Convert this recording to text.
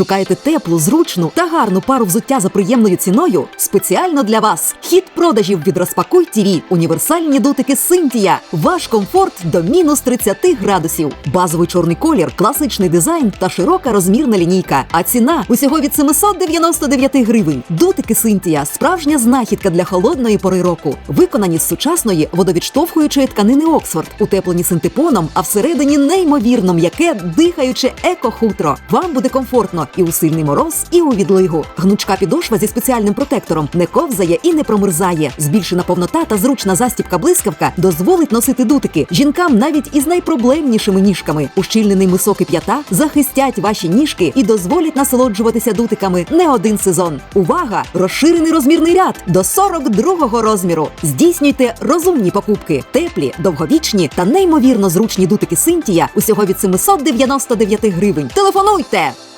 Шукаєте теплу, зручну та гарну пару взуття за приємною ціною? Спеціально для вас. Хід продажів від Розпакуй ТІВІ. Універсальні дотики Синтія. Ваш комфорт до мінус 30 градусів. Базовий чорний колір, класичний дизайн та широка розмірна лінійка. А ціна усього від 799 гривень. Дотики Синтія справжня знахідка для холодної пори року. Виконані з сучасної водовідштовхуючої тканини Оксфорд, утеплені синтепоном, а всередині неймовірно м'яке, дихаюче еко-хутро. Вам буде комфортно і у сильний мороз, і у відлигу. Гнучка підошва зі спеціальним протектором не ковзає і не промерзає. Збільшена повнота та зручна застібка блискавка дозволить носити дутики жінкам навіть із найпроблемнішими ніжками. Ущільнений мисок і п'ята захистять ваші ніжки і дозволять насолоджуватися дутиками не один сезон. Увага! Розширений розмірний ряд до 42-го розміру. Здійснюйте розумні покупки, теплі, довговічні та неймовірно зручні дутики Синтія усього від 799 гривень. Телефонуйте!